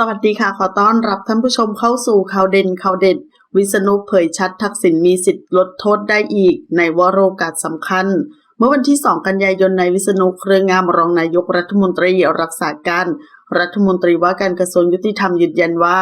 สวัสดีค่ะ ขอต้อนรับท่านผู้ชมเข้าสู่ข่าวเด่นข่าวเด็ด วิษณุเผยชัดทักษิณมีสิทธิ์ลดโทษได้อีก ในวโรกาสสำคัญ เมื่อวันที่ 2 กันยายนนายวิษณุเครืองามรองนายกรัฐมนตรีรักษาการ รัฐมนตรีว่าการกระทรวงยุติธรรมยืนยันว่า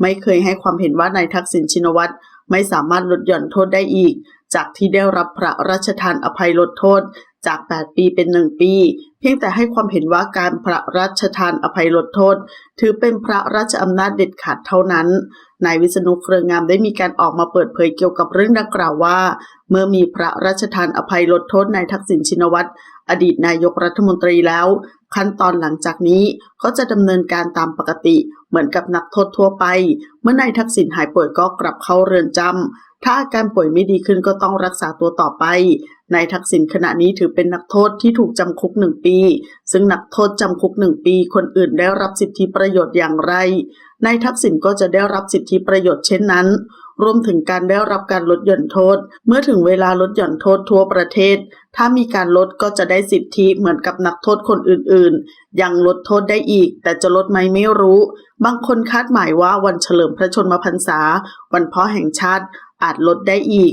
ไม่เคยให้ความเห็นว่านายทักษิณชินวัตรไม่สามารถลดหย่อนโทษได้อีก จากที่ได้รับพระราชทานอภัยลดโทษ จาก 8 ปีเป็น 1 ปี เพียงแต่ให้ความเห็นว่าการพระราชทานอภัยลดโทษ ถือเป็นพระราชอำนาจเด็ดขาดเท่านั้น นายวิษณุเครืองามได้มีการออกมาเปิดเผยเกี่ยวกับเรื่องดังกล่าวว่า เมื่อมีพระราชทานอภัยลดโทษนายทักษิณชินวัตรอดีตนายกรัฐมนตรีแล้ว ขั้นตอนหลังจากนี้ก็จะดำเนินการตามปกติเหมือนกับนักโทษทั่วไป เมื่อนายทักษิณหายป่วยก็กลับเข้าเรือนจำถ้าอาการป่วยไม่ดีขึ้นก็ต้องรักษาตัวต่อไป นายทักษิณขณะนี้ถือเป็นนักโทษที่ถูกจำคุกหนึ่งปี ซึ่งนักโทษจำคุกหนึ่งปี คนอื่นได้รับสิทธิประโยชน์อย่างไร นายทักษิณก็จะได้รับสิทธิประโยชน์เช่นนั้น รวมถึงการได้รับการลดหย่อนโทษ เมื่อถึงเวลาลดหย่อนโทษทั่วประเทศ ถ้ามีการลดก็จะได้สิทธิเหมือนกับนักโทษคนอื่นๆ ยังลดโทษได้อีก แต่จะลดไหมไม่รู้ บางคนคาดหมายว่าวันเฉลิมพระชนมพรรษา วันพ่อแห่งชาติอาจลดได้อีก